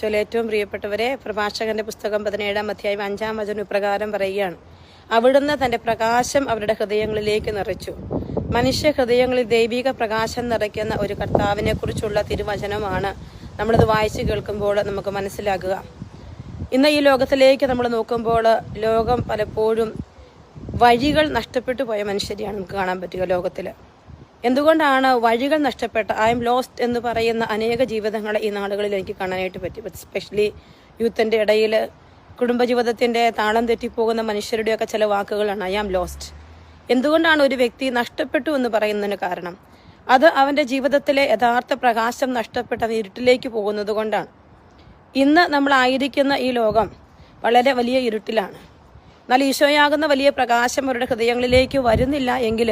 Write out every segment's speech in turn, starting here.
ഈശോയിൽ ഏറ്റവും പ്രിയപ്പെട്ടവരെ പ്രഭാഷകന്റെ പുസ്തകം പതിനേഴാം അധ്യായം അഞ്ചാം വചന ഇപ്രകാരം പറയുകയാണ്. അവിടുന്ന് തന്റെ പ്രകാശം അവരുടെ ഹൃദയങ്ങളിലേക്ക് നിറച്ചു. മനുഷ്യ ഹൃദയങ്ങളിൽ ദൈവിക പ്രകാശം നിറയ്ക്കുന്ന ഒരു കർത്താവിനെ കുറിച്ചുള്ള തിരുവചനമാണ് നമ്മളിത് വായിച്ചു കേൾക്കുമ്പോൾ നമുക്ക് മനസ്സിലാക്കുക ഇന്ന് ഈ ലോകത്തിലേക്ക് നമ്മൾ നോക്കുമ്പോൾ ലോകം പലപ്പോഴും വഴികൾ നഷ്ടപ്പെട്ടു പോയ മനുഷ്യരെയാണ് നമുക്ക് കാണാൻ പറ്റുക ലോകത്തിൽ എന്തുകൊണ്ടാണ് വഴികൾ നഷ്ടപ്പെട്ട ഐ എം ലോസ്റ്റ് എന്ന് പറയുന്ന അനേക ജീവിതങ്ങളെ ഈ നാളുകളിൽ എനിക്ക് കാണാനായിട്ട് പറ്റി? എസ്പെഷ്യലി യൂത്തിന്റെ ഇടയിൽ കുടുംബജീവിതത്തിന്റെ താളം തെറ്റിപ്പോകുന്ന മനുഷ്യരുടെയൊക്കെ ചില വാക്കുകളാണ് ഐ ആം ലോസ്റ്റ് എന്തുകൊണ്ടാണ് ഒരു വ്യക്തി നഷ്ടപ്പെട്ടു എന്ന് പറയുന്നതിന് കാരണം? അത് അവന്റെ ജീവിതത്തിലെ യഥാർത്ഥ പ്രകാശം നഷ്ടപ്പെട്ട ഇരുട്ടിലേക്ക് പോകുന്നത് കൊണ്ടാണ്. ഇന്ന് നമ്മളായിരിക്കുന്ന ഈ ലോകം വളരെ വലിയ ഇരുട്ടിലാണ്. എന്നാൽ ഈശോയാകുന്ന വലിയ പ്രകാശം അവരുടെ ഹൃദയങ്ങളിലേക്ക് വരുന്നില്ല എങ്കിൽ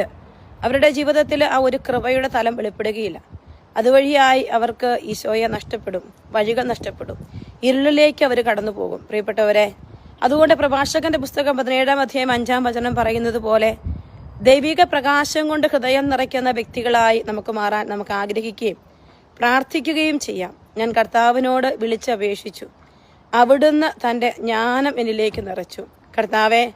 അവരുടെ ജീവിതത്തിൽ ആ ഒരു കൃപയുടെ തലം വെളിപ്പെടുകയില്ല. അതുവഴിയായി അവർക്ക് ഈശോയെ നഷ്ടപ്പെടും വഴികൾ നഷ്ടപ്പെടും ഇരുളിലേക്ക് അവർ കടന്നു പോകും പ്രിയപ്പെട്ടവരെ അതുകൊണ്ട് പ്രഭാഷകന്റെ പുസ്തകം പതിനേഴാം അധ്യായം അഞ്ചാം വചനം പറയുന്നത് പോലെ ദൈവിക പ്രകാശം കൊണ്ട് ഹൃദയം നിറയ്ക്കുന്ന വ്യക്തികളായി നമുക്ക് മാറാൻ നമുക്ക് ആഗ്രഹിക്കുകയും പ്രാർത്ഥിക്കുകയും ചെയ്യാം. ഞാൻ കർത്താവിനോട് വിളിച്ചപേക്ഷിച്ചു. അവിടുന്ന് തന്റെ ജ്ഞാനം എന്നിലേക്ക് നിറച്ചു. കർത്താവെ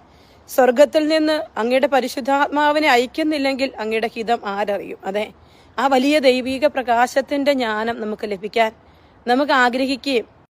സ്വർഗത്തിൽ നിന്ന് അങ്ങയുടെ പരിശുദ്ധാത്മാവിനെ അയക്കുന്നില്ലെങ്കിൽ അങ്ങയുടെ ഹിതം ആരറിയും? അതെ. ആ വലിയ ദൈവിക പ്രകാശത്തിന്റെ ജ്ഞാനം നമുക്ക് ലഭിക്കാൻ നമുക്ക് ആഗ്രഹിക്കുകയും